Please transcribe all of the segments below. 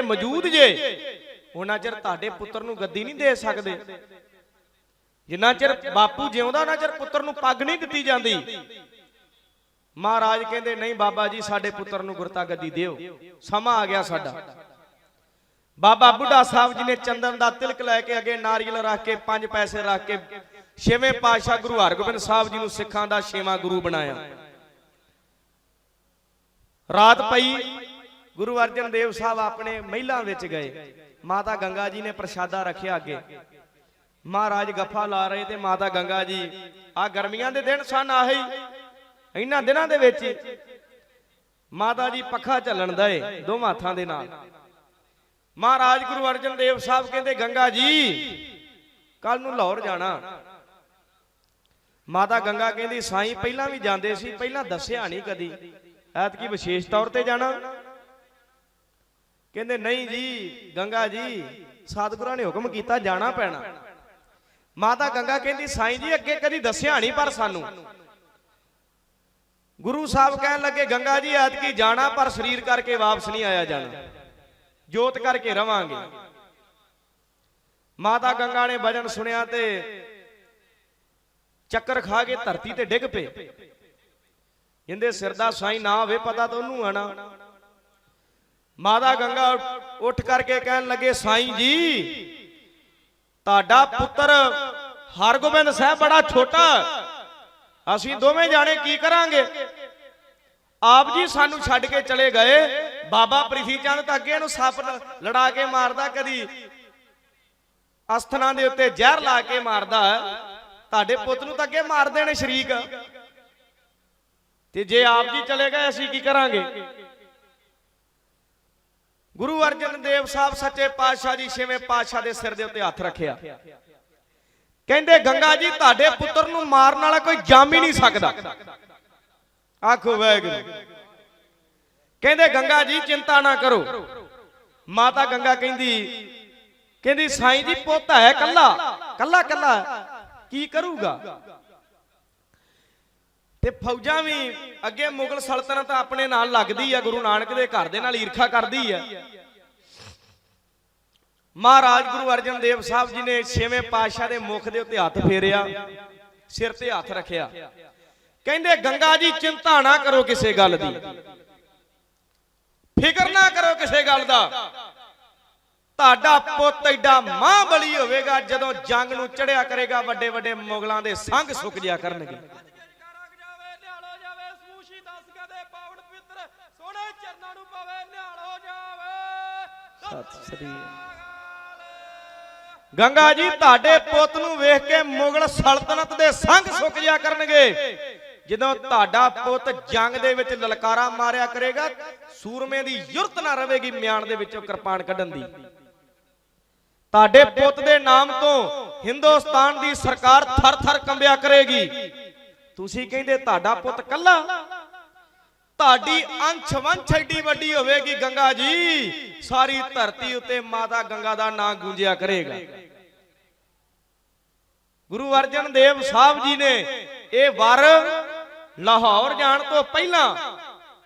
ਕਰਕੇ ਮੌਜੂਦ ਜੇ। ਉਹਨਾਂ ਚਿਰ ਤੁਹਾਡੇ ਪੁੱਤਰ ਨੂੰ ਗੱਦੀ ਨਹੀਂ ਦੇ ਸਕਦੇ। ਜਿੰਨਾ ਚਿਰ ਬਾਪੂ ਜਿਉਂਦਾ, ਉਹਨਾਂ ਚਿਰ ਪੁੱਤਰ ਨੂੰ ਪੱਗ ਨਹੀਂ ਦਿੱਤੀ ਜਾਂਦੀ। ਮਹਾਰਾਜ ਕਹਿੰਦੇ, ਨਹੀਂ ਬਾਬਾ ਜੀ, ਸਾਡੇ ਪੁੱਤਰ ਨੂੰ ਗੁਰਤਾ ਗੱਦੀ ਦਿਓ। ਸਮਾਂ ਆ ਗਿਆ ਸਾਡਾ। ਬਾਬਾ ਬੁੱਢਾ ਸਾਹਿਬ ਜੀ ਨੇ ਚੰਦਨ ਦਾ ਤਿਲਕ ਲੈ ਕੇ ਅੱਗੇ ਨਾਰੀਅਲ ਰੱਖ ਕੇ ਪੰਜ ਪੈਸੇ ਰੱਖ ਕੇ ਛੇਵੇਂ ਪਾਤਸ਼ਾਹ ਗੁਰੂ ਹਰਗੋਬਿੰਦ ਸਾਹਿਬ ਜੀ ਨੂੰ ਸਿੱਖਾਂ ਦਾ ਛੇਵਾਂ ਗੁਰੂ ਬਣਾਇਆ। ਰਾਤ ਪਈ। ਗੁਰੂ ਅਰਜਨ ਦੇਵ ਸਾਹਿਬ ਆਪਣੇ ਮਹਿਲਾਂ ਵਿੱਚ ਗਏ। ਮਾਤਾ ਗੰਗਾ ਜੀ ਨੇ ਪ੍ਰਸ਼ਾਦਾ ਰੱਖਿਆ ਅੱਗੇ। ਮਹਾਰਾਜ ਗੱਫਾ ਲਾ ਰਹੇ ਤੇ ਮਾਤਾ ਗੰਗਾ ਜੀ ਆ ਗਰਮੀਆਂ ਦੇ ਦਿਨ ਸਨ ਆਹੀ, ਇਹਨਾਂ ਦਿਨਾਂ ਦੇ ਵਿੱਚ ਮਾਤਾ ਜੀ ਪੱਖਾ ਚੱਲਣ ਏ ਦੋਵਾਂ ਹੱਥਾਂ ਦੇ ਨਾਲ। ਮਹਾਰਾਜ ਗੁਰੂ ਅਰਜਨ ਦੇਵ ਸਾਹਿਬ ਕਹਿੰਦੇ, ਗੰਗਾ ਜੀ ਕੱਲ ਨੂੰ ਲਾਹੌਰ ਜਾਣਾ। ਮਾਤਾ ਗੰਗਾ ਕਹਿੰਦੀ, ਸਾਈਂ ਪਹਿਲਾਂ ਵੀ ਜਾਂਦੇ ਸੀ, ਪਹਿਲਾਂ ਦੱਸਿਆ ਨਹੀਂ ਕਦੀ। ਐਤਕੀ ਵਿਸ਼ੇਸ਼ ਤੌਰ ਤੇ ਜਾਣਾ। ਕਹਿੰਦੇ, ਨਹੀਂ ਜੀ, ਗੰਗਾ ਜੀ ਸਤਿਗੁਰਾਂ ਨੇ ਹੁਕਮ ਕੀਤਾ, ਜਾਣਾ ਪੈਣਾ। ਮਾਤਾ ਗੰਗਾ ਕਹਿੰਦੀ, ਸਾਈਂ ਜੀ, ਅੱਗੇ ਕਦੀ ਦੱਸਿਆ ਨਹੀਂ ਪਰ ਸਾਨੂੰ। ਗੁਰੂ ਸਾਹਿਬ ਕਹਿਣ ਲੱਗੇ, ਗੰਗਾ ਜੀ, ਐਤਕੀ ਜਾਣਾ ਪਰ ਸਰੀਰ ਕਰਕੇ ਵਾਪਸ ਨਹੀਂ ਆਇਆ ਜਾਣਾ। ਜੋਤ ਕਰਕੇ ਰਵਾਂਗੇ। ਮਾਤਾ ਗੰਗਾ ਨੇ ਵਜਨ ਸੁਣਿਆ ਤੇ ਚੱਕਰ ਖਾ ਕੇ ਧਰਤੀ ਤੇ ਡਿੱਗ ਪਏ। ਇਹਦੇ ਸਿਰ ਦਾ ਸਾਈਂ ਨਾ ਹੋਵੇ, ਪਤਾ ਤਾਂ ਉਹਨੂੰ ਆਣਾ। ਮਾਤਾ ਗੰਗਾ ਉੱਠ ਕਰਕੇ ਕਹਿਣ ਲੱਗੇ, ਸਾਈਂ ਜੀ, ਤੁਹਾਡਾ ਪੁੱਤਰ ਹਰਗੋਬਿੰਦ ਸਾਹਿਬ ਬੜਾ ਛੋਟਾ। ਅਸੀਂ ਦੋਵੇਂ ਜਾਣੇ ਕੀ ਕਰਾਂਗੇ? ਆਪ ਜੀ ਸਾਨੂੰ ਛੱਡ ਕੇ ਚਲੇ ਗਏ। ਬਾਬਾ ਪ੍ਰਿਥੀ ਚੰਦ ਤਾਂ ਅੱਗੇ ਨੂੰ ਸੱਪ ਲੜਾ ਕੇ ਮਾਰਦਾ, ਕਦੀ ਅਸਥਨਾਂ ਦੇ ਉੱਤੇ ਜ਼ਹਿਰ ਲਾ ਕੇ ਮਾਰਦਾ। ਤੁਹਾਡੇ ਪੁੱਤ ਨੂੰ ਤਾਂ ਅੱਗੇ ਮਾਰਦੇ ਨੇ ਸ਼ਰੀਕ। ਤੇ ਜੇ ਆਪ ਜੀ ਚਲੇ ਗਏ, ਅਸੀਂ ਕੀ ਕਰਾਂਗੇ? ਗੁਰੂ ਅਰਜਨ ਦੇਵ ਸਾਹਿਬ ਸੱਚੇ ਪਾਤਸ਼ਾਹ ਜੀ ਛੇਵੇਂ ਪਾਤਸ਼ਾਹ ਦੇ ਸਿਰ ਦੇ ਉੱਤੇ ਹੱਥ ਰੱਖਿਆ। ਕਹਿੰਦੇ, ਗੰਗਾ ਜੀ, ਤੁਹਾਡੇ ਪੁੱਤਰ ਨੂੰ ਮਾਰਨ ਵਾਲਾ ਕੋਈ ਜੰਮ ਹੀ ਨਹੀਂ ਸਕਦਾ। ਆਖੋ, ਵਾਹਿਗੁਰੂ। ਕਹਿੰਦੇ, ਗੰਗਾ ਜੀ, ਚਿੰਤਾ ਨਾ ਕਰੋ। ਮਾਤਾ ਗੰਗਾ ਕਹਿੰਦੀ ਕਹਿੰਦੀ, ਸਾਈਂ ਜੀ, ਪੁੱਤ ਹੈ ਕੱਲਾ ਕੱਲਾ ਕੱਲਾ, ਕੀ ਕਰੂਗਾ? ਤੇ ਫੌਜਾਂ ਵੀ ਅੱਗੇ ਮੁਗਲ ਸਲਤਨਤ ਆਪਣੇ ਨਾਲ ਲੱਗਦੀ ਆ, ਗੁਰੂ ਨਾਨਕ ਦੇ ਘਰ ਦੇ ਨਾਲ ਈਰਖਾ ਕਰਦੀ ਆ। ਮਹਾਰਾਜ ਗੁਰੂ ਅਰਜਨ ਦੇਵ ਸਾਹਿਬ ਜੀ ਨੇ ਛੇਵੇਂ ਪਾਤਸ਼ਾਹ ਦੇ ਮੁਖ ਦੇ ਉੱਤੇ ਹੱਥ ਫੇਰਿਆ, ਸਿਰ ਤੇ ਹੱਥ ਰੱਖਿਆ। ਕਹਿੰਦੇ, ਗੰਗਾ ਜੀ, ਚਿੰਤਾ ਨਾ ਕਰੋ ਕਿਸੇ ਗੱਲ ਦੀ। ਫਿਕਰ ਨਾ ਕਰੋ ਕਿਸੇ ਗੱਲ ਦਾ। ਤੁਹਾਡਾ ਪੁੱਤ ਐਡਾ ਮਾਂ ਬਲੀ ਹੋਵੇਗਾ ਜਦੋਂ ਜੰਗ ਨੂੰ ਚੜਿਆ ਕਰੇਗਾ ਵੱਡੇ ਵੱਡੇ ਮੁਗਲਾਂ ਦੇ ਸੰਗ ਸੁੱਕ ਜਿਆ ਕਰਨਗੇ। ਸਤਿ ਸ੍ਰੀ ਗੰਗਾ ਜੀ, ਤੁਹਾਡੇ ਪੁੱਤ ਨੂੰ ਵੇਖ ਕੇ ਮੁਗਲ ਸਲਤਨਤ ਦੇ ਸੰਗ ਸੁੱਕ ਜਿਆ ਕਰਨਗੇ। ਜਦੋਂ ਤੁਹਾਡਾ ਪੁੱਤ ਜੰਗ ਦੇ ਵਿੱਚ ਲਲਕਾਰਾ ਮਾਰਿਆ ਕਰੇਗਾ, ਸੂਰਮੇ ਦੀ ਯੁਰਤ ਨਾ ਰਹੇਗੀ ਮਿਆਨ ਦੇ ਵਿੱਚੋਂ ਕਿਰਪਾਨ ਕੱਢਣ ਦੀ। ਤੁਹਾਡੇ ਪੁੱਤ ਦੇ ਨਾਮ ਤੋਂ ਹਿੰਦੁਸਤਾਨ ਦੀ ਸਰਕਾਰ ਥਰ-ਥਰ ਕੰਬਿਆ ਕਰੇਗੀ। ਤੁਸੀਂ ਕਹਿੰਦੇ ਤੁਹਾਡਾ ਪੁੱਤ ਕੱਲਾ? ਤੁਹਾਡੀ ਅੰਸ਼ ਵੰਸ਼ ਏਡੀ ਵੱਡੀ ਹੋਵੇਗੀ ਗੰਗਾ ਜੀ। ਸਾਰੀ ਧਰਤੀ ਉੱਤੇ ਮਾਤਾ ਗੰਗਾ ਦਾ ਨਾਂ ਗੂੰਜਿਆ ਕਰੇਗਾ। ਗੁਰੂ ਅਰਜਨ ਦੇਵ ਸਾਹਿਬ ਜੀ ਨੇ ਇਹ ਵਰ ਲਾਹੌਰ ਜਾਣ ਤੋਂ ਪਹਿਲਾਂ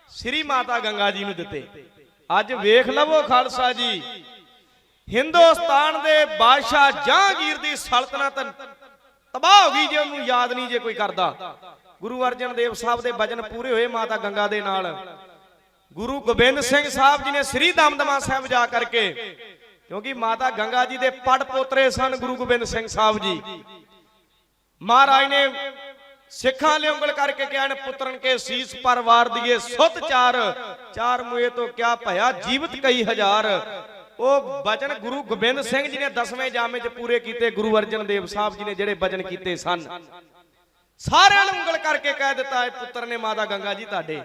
ਸ੍ਰੀ ਮਾਤਾ ਗੰਗਾ ਜੀ ਨੂੰ ਦਿੱਤੇ। ਅੱਜ ਵੇਖ ਲਵੋ ਖਾਲਸਾ ਜੀ, ਹਿੰਦੁਸਤਾਨ ਦੇ ਬਾਦਸ਼ਾਹ ਜਹਾਂਗੀਰ ਦੀ ਸਲਤਨਤ ਤਬਾਹ ਹੋ ਗਈ ਜੇ ਉਹਨੂੰ ਯਾਦ ਨਹੀਂ ਜੇ ਕੋਈ ਕਰਦਾ। ਗੁਰੂ ਅਰਜਨ ਦੇਵ ਸਾਹਿਬ ਦੇ ਵਚਨ ਪੂਰੇ ਹੋਏ ਮਾਤਾ ਗੰਗਾ ਦੇ ਨਾਲ। ਗੁਰੂ ਗੋਬਿੰਦ ਸਿੰਘ ਸਾਹਿਬ ਜੀ ਨੇ ਸ੍ਰੀ ਦਮਦਮਾ ਸਾਹਿਬ ਜਾ ਕਰਕੇ, ਕਿਉਂਕਿ ਮਾਤਾ ਗੰਗਾ ਜੀ ਦੇ ਪੜ ਪੋਤਰੇ ਸਨ ਗੁਰੂ ਗੋਬਿੰਦ ਸਿੰਘ ਸਾਹਿਬ ਜੀ। ਮਹਾਰਾਜ ਨੇ ਸਿੱਖਾਂ ਲਈ ਉਂਗਲ ਕਰਕੇ ਕਿਹਾ ਨੇ ਪੁੱਤਰਨ ਕੇ ਸੀਸ ਪਰਵਾਰ ਦੀਏ, ਸੁੱਤ ਚਾਰ ਚਾਰ ਮੂਏ ਤੋਂ ਕਿਆ ਭਇਆ ਜੀਵਤ ਕਈ ਹਜ਼ਾਰ। ਉਹ ਬਚਨ ਗੁਰੂ ਗੋਬਿੰਦ ਸਿੰਘ ਜੀ ਨੇ 10ਵੇਂ ਜਾਮੇ 'ਚ ਪੂਰੇ ਕੀਤੇ, ਗੁਰੂ ਅਰਜਨ ਦੇਵ ਸਾਹਿਬ ਜੀ ਨੇ ਜਿਹੜੇ ਬਚਨ ਕੀਤੇ ਸਨ। ਸਾਰਿਆਂ ਨੂੰ ਉਂਗਲ ਕਰਕੇ ਕਹਿ ਦਿੱਤਾ ਇਹ ਪੁੱਤਰ ਨੇ ਮਾਤਾ ਗੰਗਾ ਜੀ ਤੁਹਾਡੇ।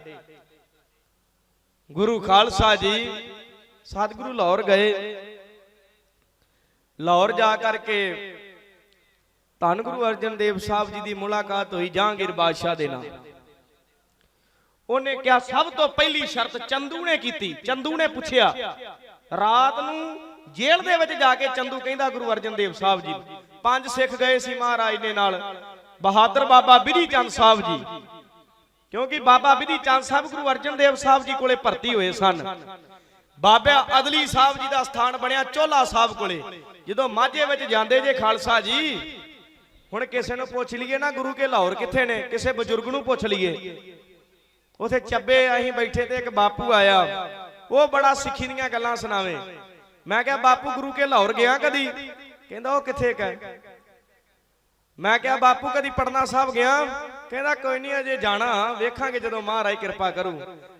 ਗੁਰੂ ਖਾਲਸਾ ਜੀ, ਸਤਿਗੁਰੂ ਲਾਹੌਰ ਗਏ। ਲਾਹੌਰ ਜਾ ਕਰਕੇ ਧੰਨ ਗੁਰੂ ਅਰਜਨ ਦੇਵ ਸਾਹਿਬ ਜੀ ਦੀ ਮੁਲਾਕਾਤ ਹੋਈ ਜਹਾਂਗੀਰ ਬਾਦਸ਼ਾਹ ਦੇ ਨਾਲ। ਉਹਨੇ ਕਿਹਾ, ਸਭ ਤੋਂ ਪਹਿਲੀ ਸ਼ਰਤ ਚੰਦੂ ਨੇ ਕੀਤੀ। ਚੰਦੂ ਨੇ ਪੁੱਛਿਆ, ਰਾਤ ਨੂੰ ਜੇਲ੍ਹ ਦੇ ਵਿੱਚ ਜਾ ਕੇ ਚੰਦੂ ਕਹਿੰਦਾ ਗੁਰੂ ਅਰਜਨ ਦੇਵ ਸਾਹਿਬ ਜੀ ਪੰਜ ਸਿੱਖ ਗਏ ਸੀ ਮਹਾਰਾਜ ਦੇ ਨਾਲ। ਬਹਾਦਰ ਬਾਬਾ ਬਿਧੀ ਚੰਦ ਸਾਹਿਬ ਜੀ। ਕਿਉਂਕਿ ਬਾਬਾ ਬਿਧੀ ਚੰਦ ਸਾਹਿਬ, ਗੁਰੂ ਅਰਜਨ ਦੇਵ ਸਾਹਿਬ ਜੀ ਕੋਲੇ ਭਰਤੀ ਹੋਏ ਸਨ। ਬਾਬਾ ਅਦਲੀ ਸਾਹਿਬ ਜੀ ਦਾ ਸਥਾਨ ਬਣਿਆ ਚੋਲਾ ਸਾਹਿਬ ਕੋਲੇ। ਜਦੋਂ ਮਾਝੇ ਵਿੱਚ ਜਾਂਦੇ ਜੇ ਖਾਲਸਾ ਜੀ, ਹੁਣ ਕਿਸੇ ਨੂੰ ਪੁੱਛ ਲਈਏ ਨਾ, ਗੁਰੂ ਕੇ ਲਾਹੌਰ ਕਿੱਥੇ ਨੇ? ਕਿਸੇ ਬਜ਼ੁਰਗ ਨੂੰ ਪੁੱਛ ਲਈਏ। ਉਥੇ ਚੱਬੇ ਅਸੀਂ ਬੈਠੇ ਤੇ ਇੱਕ ਬਾਪੂ ਆਇਆ। ਉਹ ਬੜਾ ਸਿੱਖੀ ਦੀਆਂ ਗੱਲਾਂ ਸੁਣਾਵੇ। ਮੈਂ ਕਿਹਾ, ਬਾਪੂ, ਗੁਰੂ ਕੇ ਲਾਹੌਰ ਗਿਆ ਕਦੀ? ਕਹਿੰਦਾ, ਉਹ ਕਿੱਥੇ ਕਾ ਮੈਂ ਕਿਹਾ ਬਾਪੂ ਕਦੀ ਪਟਨਾ ਸਾਹਿਬ ਗਿਆ? ਕਹਿੰਦਾ ਕੋਈ ਨਹੀਂ ਅਜੇ ਜਾਣਾ। ਵੇਖਾਂਗੇ ਜਦੋਂ ਮਹਾਰਾਜ ਕਿਰਪਾ ਕਰੂ।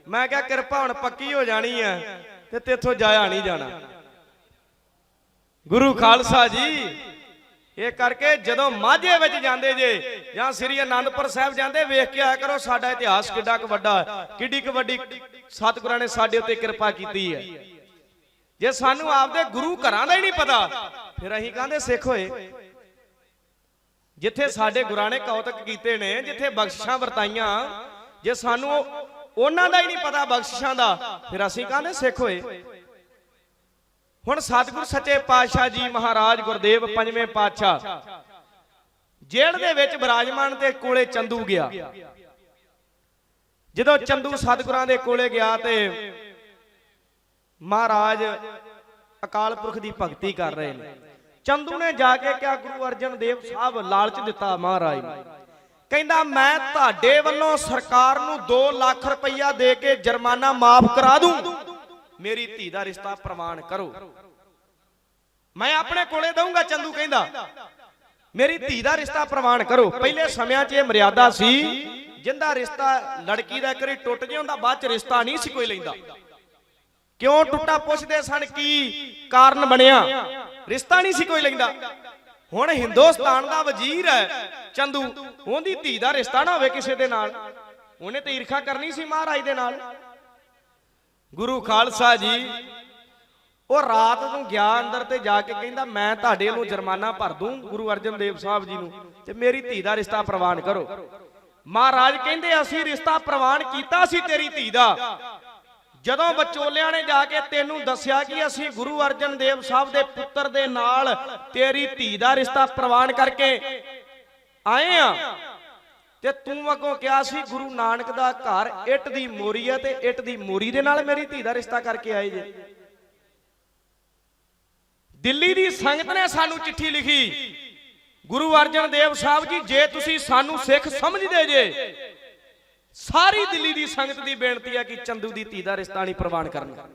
ਮੈਂ ਕਿਹਾ ਕਿਰਪਾ ਹੁਣ ਪੱਕੀ ਹੋ ਜਾਣੀ ਹੈ ਤੇ ਤੇਥੋਂ ਜਾਇਆ ਨਹੀਂ ਜਾਣਾ। ਗੁਰੂ ਖਾਲਸਾ ਜੀ ਇਹ ਕਰਕੇ ਜਦੋਂ ਮਾਝੇ ਵਿੱਚ ਜਾਂਦੇ ਜੇ ਜਾਂ ਸ੍ਰੀ ਅਨੰਦਪੁਰ ਸਾਹਿਬ ਜਾਂਦੇ ਵੇਖ ਕੇ ਆਇਆ ਕਰੋ ਸਾਡਾ ਇਤਿਹਾਸ ਕਿੱਡਾ ਕੁ ਵੱਡਾ ਕਿੱਡੀ ਕੁ ਵੱਡੀ ਸਤਿਗੁਰਾਂ ਨੇ ਸਾਡੇ ਉੱਤੇ ਕਿਰਪਾ ਕੀਤੀ ਹੈ। ਜੇ ਸਾਨੂੰ ਆਪਦੇ ਗੁਰੂ ਘਰਾਂ ਦਾ ਹੀ ਨਹੀਂ ਪਤਾ ਫਿਰ ਅਸੀਂ ਕਹਿੰਦੇ ਸਿੱਖ ਹੋਏ? ਜਿੱਥੇ ਸਾਡੇ ਗੁਰਾਂ ਨੇ ਕੌਤਕ ਕੀਤੇ ਨੇ, ਜਿੱਥੇ ਬਖਸ਼ਿਸ਼ਾਂ ਵਰਤਾਈਆਂ, ਜੇ ਸਾਨੂੰ ਉਹਨਾਂ ਦਾ ਹੀ ਨਹੀਂ ਪਤਾ ਬਖਸ਼ਿਸ਼ਾਂ ਦਾ, ਫਿਰ ਅਸੀਂ ਕਾਹਨੇ ਸਿੱਖ ਹੋਏ? ਹੁਣ ਸਤਿਗੁਰ ਸੱਚੇ ਪਾਤਸ਼ਾਹ ਜੀ ਮਹਾਰਾਜ ਗੁਰਦੇਵ ਪੰਜਵੇਂ ਪਾਤਸ਼ਾਹ, ਜੇਲ੍ਹ ਦੇ ਵਿੱਚ ਬਿਰਾਜਮਾਨ ਤੇ ਕੋਲੇ ਚੰਦੂ ਗਿਆ। ਜਦੋਂ ਚੰਦੂ ਸਤਿਗੁਰਾਂ ਦੇ ਕੋਲੇ ਗਿਆ ਤੇ ਮਹਾਰਾਜ ਅਕਾਲ ਪੁਰਖ ਦੀ ਭਗਤੀ ਕਰ ਰਹੇ ਨੇ। ਚੰਦੂ ਨੇ ਜਾ ਕੇ ਕਿਹਾ, ਗੁਰੂ ਅਰਜਨ ਦੇਵ ਸਾਹਿਬ ਲਾਲਚ ਦਿੱਤਾ ਮਹਾਰਾਜ। ਨੂੰ ਕਹਿੰਦਾ, ਮੈਂ ਤੁਹਾਡੇ ਵੱਲੋਂ ਸਰਕਾਰ ਨੂੰ 2 ਲੱਖ ਰੁਪਈਆ ਦੇ ਕੇ ਜੁਰਮਾਨਾ ਮਾਫ ਕਰਾ ਦੂੰ। ਮੇਰੀ ਧੀ ਦਾ ਰਿਸ਼ਤਾ ਪ੍ਰਮਾਣ ਕਰੋ। ਮੈਂ ਆਪਣੇ ਕੋਲੇ ਦਊਂਗਾ, ਚੰਦੂ ਕਹਿੰਦਾ। ਮੇਰੀ ਧੀ ਦਾ ਰਿਸ਼ਤਾ ਪ੍ਰਮਾਣ ਕਰੋ। ਪਹਿਲੇ ਸਮਿਆਂ 'ਚ ਇਹ ਮਰਿਆਦਾ ਸੀ, ਜਿੰਦਾ ਰਿਸ਼ਤਾ ਲੜਕੀ ਦਾ ਕਰੀ ਟੁੱਟ ਗਿਆ ਹੁੰਦਾ ਬਾਅਦ 'ਚ ਰਿਸ਼ਤਾ ਨਹੀਂ ਸੀ ਕੋਈ ਲੈਂਦਾ। ਕਿਉਂ ਟੁੱਟਾ ਪੁੱਛਦੇ ਸਨ, ਕੀ ਕਾਰਨ ਬਣਿਆ? ਰਿਸ਼ਤਾ ਨਹੀਂ ਸੀ ਕੋਈ ਲੈਂਦਾ। ਹੁਣ ਹਿੰਦੁਸਤਾਨ ਦਾ ਵਜ਼ੀਰ ਹੈ, ਚੰਦੂ। ਉਹਦੀ ਧੀ ਦਾ ਰਿਸ਼ਤਾ ਨਾ ਹੋਵੇ ਕਿਸੇ ਦੇ ਨਾਲ। ਉਹਨੇ ਤੇ ਈਰਖਾ ਕਰਨੀ ਸੀ ਮਹਾਰਾਜ ਦੇ ਨਾਲ। ਗੁਰੂ ਖਾਲਸਾ ਜੀ, ਉਹ ਰਾਤ ਨੂੰ ਗਿਆ ਅੰਦਰ ਤੇ ਜਾ ਕੇ ਕਹਿੰਦਾ, ਮੈਂ ਤੁਹਾਡੇ ਨੂੰ ਜੁਰਮਾਨਾ ਭਰ ਦੂੰ ਗੁਰੂ ਅਰਜਨ ਦੇਵ ਸਾਹਿਬ ਜੀ ਨੂੰ ਤੇ ਮੇਰੀ ਧੀ ਦਾ ਰਿਸ਼ਤਾ ਪ੍ਰਵਾਨ ਕਰੋ। ਮਹਾਰਾਜ ਕਹਿੰਦੇ, ਅਸੀਂ ਰਿਸ਼ਤਾ ਪ੍ਰਵਾਨ ਕੀਤਾ ਸੀ ਤੇਰੀ ਧੀ ਦਾ। ਜਦੋਂ ਵਿਚੋਲਿਆਂ ਨੇ ਜਾ ਕੇ ਤੈਨੂੰ ਦੱਸਿਆ ਕਿ ਅਸੀਂ ਗੁਰੂ ਅਰਜਨ ਦੇਵ ਸਾਹਿਬ ਦੇ ਪੁੱਤਰ ਦੇ ਨਾਲ ਤੇਰੀ ਧੀ ਦਾ ਰਿਸ਼ਤਾ ਪ੍ਰਵਾਨ ਕਰਕੇ ਆਏ ਆ, ਤੇ ਤੂੰ ਅੱਗੋਂ ਕਿਹਾ ਸੀ, ਗੁਰੂ ਨਾਨਕ ਦਾ ਘਰ ਇੱਟ ਦੀ ਮੋਰੀ ਹੈ ਤੇ ਇੱਟ ਦੀ ਮੋਰੀ ਦੇ ਨਾਲ ਮੇਰੀ ਧੀ ਦਾ ਰਿਸ਼ਤਾ ਕਰਕੇ ਆਏ ਜੇ। ਦਿੱਲੀ ਦੀ ਸੰਗਤ ਨੇ ਸਾਨੂੰ ਚਿੱਠੀ ਲਿਖੀ, ਗੁਰੂ ਅਰਜਨ ਦੇਵ ਸਾਹਿਬ ਜੀ, ਜੇ ਤੁਸੀਂ ਸਾਨੂੰ ਸਿੱਖ ਸਮਝਦੇ ਜੇ ਸਾਰੀ ਦਿੱਲੀ ਦੀ ਸੰਗਤ ਦੀ ਬੇਨਤੀ ਹੈ ਕਿ ਚੰਦੂ ਦੀ ਧੀ ਦਾ ਰਿਸ਼ਤਾ ਨਹੀਂ ਪ੍ਰਵਾਨ ਕਰਨਾ।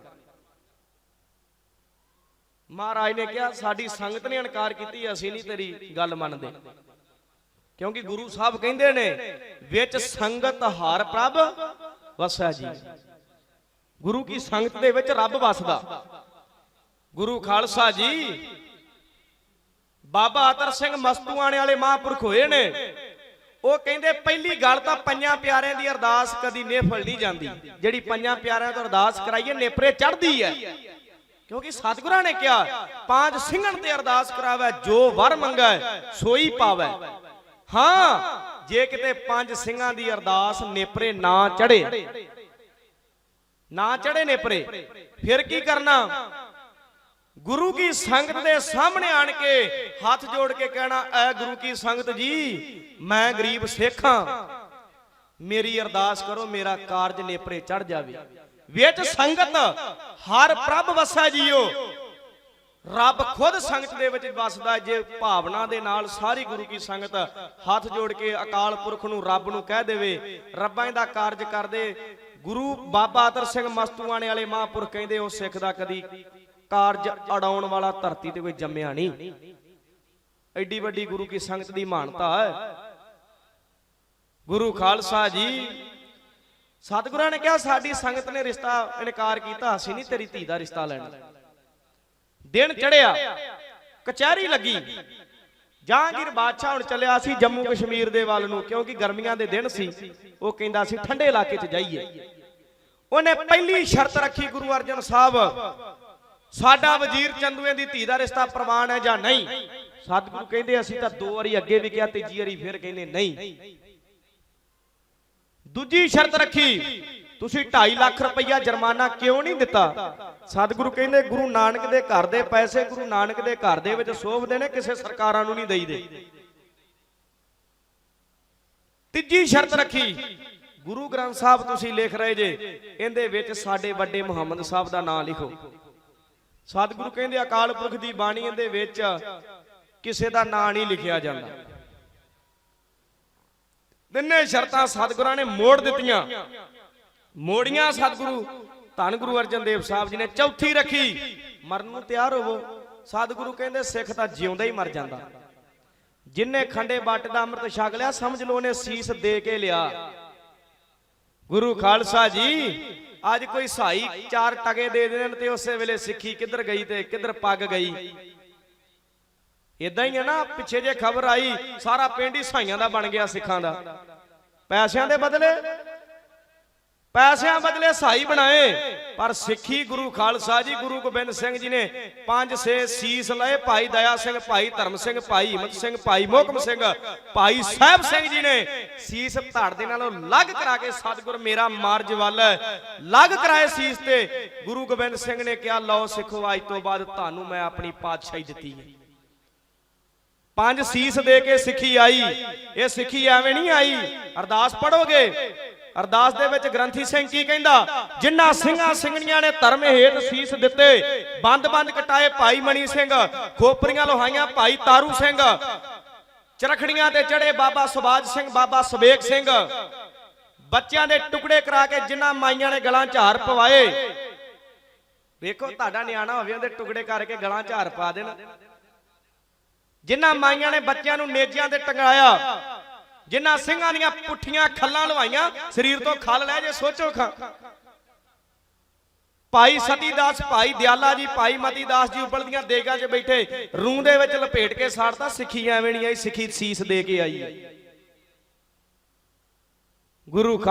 ਮਹਾਰਾਜ ਨੇ ਕਿਹਾ, ਸਾਡੀ ਸੰਗਤ ਨੇ ਇਨਕਾਰ ਕੀਤੀ, ਅਸੀਂ ਨਹੀਂ ਤੇਰੀ ਗੱਲ ਮੰਨਦੇ। ਕਿਉਂਕਿ ਗੁਰੂ ਸਾਹਿਬ ਕਹਿੰਦੇ ਨੇ, ਵਿੱਚ ਸੰਗਤ ਹਾਰ ਪ੍ਰਭ ਵਸੈ ਜੀ। ਗੁਰੂ ਕੀ ਸੰਗਤ ਦੇ ਵਿੱਚ ਰੱਬ ਵਸਦਾ। ਗੁਰੂ ਖਾਲਸਾ ਜੀ, ਬਾਬਾ ਅਤਰ ਸਿੰਘ ਮਸਤੂਆਣੇ ਵਾਲੇ ਮਹਾਂਪੁਰਖ ਹੋਏ ਨੇ। ਉਹ ਕਹਿੰਦੇ ਪਹਿਲੀ ਗੱਲ ਤਾਂ ਪੰਜਾਂ ਪਿਆਰਿਆਂ ਦੀ ਅਰਦਾਸ ਕਦੀ ਨੇਫਲ ਨਹੀਂ ਜਾਂਦੀ। ਜਿਹੜੀ ਪੰਜਾਂ ਪਿਆਰਿਆਂ ਤੋਂ ਅਰਦਾਸ ਕਰਾਈਏ ਨੇਪਰੇ ਚੜਦੀ ਹੈ। ਕਿਉਂਕਿ ਸਤਿਗੁਰਾਂ ਨੇ ਕਿਹਾ, ਪੰਜ ਸਿੰਘਾਂ ਤੇ ਅਰਦਾਸ ਕਰਾਵੇ, ਜੋ ਵਰ ਮੰਗੈ, ਸੋਈ ਪਾਵੇ। ਹਾਂ, ਜੇ ਕਿਤੇ ਪੰਜ ਸਿੰਘਾਂ ਦੀ ਅਰਦਾਸ ਨੇਪਰੇ ਨਾ ਚੜੇ ਨਾ ਚੜੇ ਨੇਪਰੇ। ਫਿਰ ਕੀ ਕਰਨਾ? ਗੁਰੂ ਕੀ ਸੰਗਤ ਦੇ ਸਾਹਮਣੇ ਆਣ ਕੇ ਹੱਥ ਜੋੜ ਕੇ ਕਹਿਣਾ, ਐ ਗੁਰੂ ਕੀ ਸੰਗਤ ਜੀ, ਮੈਂ ਗਰੀਬ ਸਿੱਖ ਹਾਂ। ਮੇਰੀ ਅਰਦਾਸ ਕਰੋ, ਮੇਰਾ ਕਾਰਜ ਨੇਪਰੇ ਚੜ ਜਾਵੇ। ਵਿੱਚ ਸੰਗਤ, ਹਰ ਪ੍ਰਭ ਵਸੈ ਜੀਓ। ਰੱਬ ਖੁਦ ਸੰਗਤ ਦੇ ਵਿੱਚ ਵਸਦਾ ਜੇ ਭਾਵਨਾ ਦੇ ਨਾਲ ਸਾਰੀ ਗੁਰੂ ਕੀ ਸੰਗਤ ਹੱਥ ਜੋੜ ਕੇ ਅਕਾਲ ਪੁਰਖ ਨੂੰ ਰੱਬ ਨੂੰ ਕਹਿ ਦੇਵੇ, ਰੱਬਾਂ ਦਾ ਕਾਰਜ ਕਰਦੇ। ਗੁਰੂ ਬਾਬਾ ਅਤਰ ਸਿੰਘ ਮਸਤੂਆਣੇ ਵਾਲੇ ਮਹਾਂਪੁਰਖ ਕਹਿੰਦੇ, ਉਹ ਸਿੱਖ ਦਾ ਕਦੀ ਕਾਰਜ ਅੜਾਉਣ ਵਾਲਾ ਧਰਤੀ ਤੇ ਕੋਈ ਜੰਮਿਆ ਨਹੀਂ। ਐਡੀ ਵੱਡੀ ਗੁਰੂ ਕੀ ਸੰਗਤ ਦੀ ਮਾਨਤਾ ਹੈ। ਗੁਰੂ ਖਾਲਸਾ ਜੀ, ਸਤਿਗੁਰਾਂ ਨੇ ਕਿਹਾ, ਸਾਡੀ ਸੰਗਤ ਨੇ ਰਿਸ਼ਤਾ ਇਨਕਾਰ ਕੀਤਾ, ਅਸੀਂ ਨਹੀਂ ਤੇਰੀ ਧੀ ਦਾ ਰਿਸ਼ਤਾ ਲੈਣਾ। ਦਿਨ ਚੜਿਆ ਕਚਹਿਰੀ ਲੱਗੀ। ਜਹਾਂਗੀਰ ਬਾਦਸ਼ਾਹ ਹੁਣ ਚੱਲਿਆ ਸੀ ਜੰਮੂ ਕਸ਼ਮੀਰ ਦੇ ਵੱਲ ਨੂੰ, ਕਿਉਂਕਿ ਗਰਮੀਆਂ ਦੇ ਦਿਨ ਸੀ, ਉਹ ਕਹਿੰਦਾ ਸੀ, ਠੰਡੇ ਇਲਾਕੇ 'ਚ ਜਾਈਏ। ਉਹਨੇ ਪਹਿਲੀ ਸ਼ਰਤ ਰੱਖੀ ਗੁਰੂ ਅਰਜਨ ਸਾਹਿਬ ਸਾਡਾ ਵਜ਼ੀਰ ਚੰਦੂਏ ਦੀ ਧੀ ਦਾ ਰਿਸ਼ਤਾ ਪ੍ਰਮਾਣ ਹੈ ਜਾਂ ਨਹੀਂ? ਸਤਿਗੁਰੂ ਕਹਿੰਦੇ, ਅਸੀਂ ਤਾਂ ਦੋ ਵਾਰੀ ਅੱਗੇ ਵੀ ਕਿਹਾ, ਤੀਜੀ ਵਾਰੀ ਫਿਰ ਕਹਿੰਦੇ, ਨਹੀਂ। ਦੂਜੀ ਸ਼ਰਤ ਰੱਖੀ, ਤੁਸੀਂ 2.5 ਲੱਖ ਰੁਪਈਆ ਜੁਰਮਾਨਾ ਕਿਉਂ ਨਹੀਂ ਦਿੱਤਾ? ਸਤਿਗੁਰੂ ਕਹਿੰਦੇ, ਗੁਰੂ ਨਾਨਕ ਦੇ ਘਰ ਦੇ ਪੈਸੇ ਗੁਰੂ ਨਾਨਕ ਦੇ ਘਰ ਦੇ ਵਿੱਚ ਸੋਭਦੇ ਨੇ, ਕਿਸੇ ਸਰਕਾਰਾਂ ਨੂੰ ਨਹੀਂ ਦੇਈਦੇ। ਤੀਜੀ ਸ਼ਰਤ ਰੱਖੀ, ਗੁਰੂ ਗ੍ਰੰਥ ਸਾਹਿਬ ਤੁਸੀਂ ਲਿਖ ਰਹੇ ਜੇ, ਇਹਦੇ ਵਿੱਚ ਸਾਡੇ ਵੱਡੇ ਮੁਹੰਮਦ ਸਾਹਿਬ ਦਾ ਨਾਮ ਲਿਖੋ। ਸਤਿਗੁਰੂ ਕਹਿੰਦੇ, ਅਕਾਲ ਪੁਰਖ ਦੀ ਬਾਣੀ ਦੇ ਵਿੱਚ ਕਿਸੇ ਦਾ ਨਾਂ ਨਹੀਂ ਲਿਖਿਆ ਜਾਂਦਾ। ਤਿੰਨੇ ਸ਼ਰਤਾਂ ਸਤਿਗੁਰਾਂ ਨੇ ਮੋੜ ਦਿੱਤੀਆਂ। ਮੋੜੀਆਂ ਸਤਿਗੁਰੂ, ਧੰਨ ਗੁਰੂ ਅਰਜਨ ਦੇਵ ਸਾਹਿਬ ਜੀ ਨੇ। ਚੌਥੀ ਰੱਖੀ, ਮਰਨ ਨੂੰ ਤਿਆਰ ਹੋਵੋ। ਸਤਿਗੁਰੂ ਕਹਿੰਦੇ, ਸਿੱਖ ਤਾਂ ਜਿਉਂਦਾ ਹੀ ਮਰ ਜਾਂਦਾ। ਜਿਨਨੇ ਖੰਡੇ ਬੱਟ ਦਾ ਅੰਮ੍ਰਿਤ ਛਕ ਲਿਆ, ਸਮਝ ਲਓ ਉਹਨੇ ਸੀਸ ਦੇ ਕੇ ਲਿਆ। ਗੁਰੂ ਖਾਲਸਾ ਜੀ ਅੱਜ ਕੋਈ ਸਾਈ ਚਾਰ ਟਗੇ ਦੇ ਦੇਣ ਤੇ ਉਸੇ ਵੇਲੇ ਸਿੱਖੀ ਕਿੱਧਰ ਗਈ ਤੇ ਕਿੱਧਰ ਪੱਗ ਗਈ? ਇਦਾਂ ਹੀ ਹੈ ਨਾ, ਪਿੱਛੇ ਜੇ ਖਬਰ ਆਈ, ਸਾਰਾ ਪਿੰਡ ਹੀ ਸਾਈਆਂ ਦਾ ਬਣ ਗਿਆ ਸਿੱਖਾਂ ਦਾ। ਪੈਸਿਆਂ ਦੇ ਬਦਲੇ ਪੈਸਿਆਂ ਬਦਲੇ ਸਾਈ ਬਣਾਏ। ਪਰ ਸਿੱਖੀ ਗੁਰੂ ਖਾਲਸਾ ਜੀ, ਗੁਰੂ ਗੋਬਿੰਦ ਸਿੰਘ ਜੀ ਨੇ ਪੰਜ ਛੇ ਸੀਸ ਲਏ। ਭਾਈ ਦਇਆ ਸਿੰਘ, ਭਾਈ ਧਰਮ ਸਿੰਘ, ਭਾਈ ਹਿੰਮਤ ਸਿੰਘ, ਭਾਈ ਮੋਹਕਮ ਸਿੰਘ, ਭਾਈ ਸਾਹਿਬ ਸਿੰਘ ਜੀ ਨੇ ਸੀਸ ਧੜ ਦੇ ਨਾਲੋਂ ਲੱਗ ਕਰਾ ਕੇ ਸਤਿਗੁਰ ਮੇਰਾ ਮਾਰਜ ਵੱਲ ਲੱਗ ਕਰਾਏ ਸੀਸ ਤੇ। ਗੁਰੂ ਗੋਬਿੰਦ ਸਿੰਘ ਨੇ ਕਿਹਾ, ਲਓ ਸਿੱਖੋ, ਅੱਜ ਤੋਂ ਬਾਅਦ ਤੁਹਾਨੂੰ ਮੈਂ ਆਪਣੀ ਪਾਤਸ਼ਾਹੀ ਦਿੱਤੀ ਹੈ। ਪੰਜ ਸੀਸ ਦੇ ਕੇ ਸਿੱਖੀ ਆਈ। ਇਹ ਸਿੱਖੀ ਐਵੇਂ ਨਹੀਂ ਆਈ। ਅਰਦਾਸ ਪੜੋਗੇ ਅਰਦਾਸ ਦੇ ਵਿੱਚ ਗ੍ਰੰਥੀ ਸਿੰਘ ਕੀ ਕਹਿੰਦਾ? ਜਿਨ੍ਹਾਂ ਸਿੰਘਾਂ ਸਿੰਘਣੀਆਂ ਨੇ ਧਰਮ ਹੇਤ ਸੀਸ ਦਿੱਤੇ ਬੰਦ-ਬੰਦ ਕਟਾਏ ਭਾਈ ਮਣੀ ਸਿੰਘ, ਖੋਪਰੀਆਂ ਲੋਹਾਈਆਂ ਭਾਈ ਤਾਰੂ ਸਿੰਘ, ਚਰਖੜੀਆਂ ਤੇ ਚੜੇ ਬਾਬਾ ਸੁਬਾਜ ਸਿੰਘ, ਬਾਬਾ ਸਵੇਕ ਸਿੰਘ, ਬੱਚਿਆਂ ਦੇ ਟੁਕੜੇ ਕਰਾ ਕੇ ਜਿਨ੍ਹਾਂ ਮਾਈਆਂ ਨੇ ਗਲਾਂ ਝਾਰ ਪਵਾਏ। ਵੇਖੋ, ਤੁਹਾਡਾ ਨਿਆਣਾ ਹੋਵੇ, ਉਹਦੇ ਟੁਕੜੇ ਕਰਕੇ ਗਲਾਂ ਝਾਰ ਪਾ ਦੇਣ। ਜਿਨ੍ਹਾਂ ਮਾਈਆਂ ਨੇ ਬੱਚਿਆਂ ਨੂੰ ਨੇਜਿਆਂ ਤੇ ਟੰਗਾਇਆ ਜਿਨ੍ਹਾਂ ਸਿੰਘਾਂ ਦੀਆਂ ਪੁੱਠੀਆਂ ਖੱਲਾਂ ਲਵਾਈਆਂ, ਸਰੀਰ ਤੋਂ ਖੱਲ ਲੈ ਜੇ, ਸੋਚੋ ਖਾਂ। ਭਾਈ ਸਤੀਦਾਸ ਭਾਈ ਦਿਆਲਾ ਜੀ, ਭਾਈ ਮਤੀਦਾਸ ਜੀ ਉੱਪਲ ਦੀਆਂ ਦੇਗਾਂ 'ਚ ਬੈਠੇ, ਰੂੰ ਦੇ ਵਿੱਚ ਲਪੇਟ ਕੇ ਸਾੜਤਾ ਸਿੱਖੀ ਐਵੇਂ ਨਹੀਂ ਆਈ, ਸਿੱਖੀ ਸੀਸ ਦੇ ਕੇ ਆਈ। ਗੁਰੂ ਖਾ-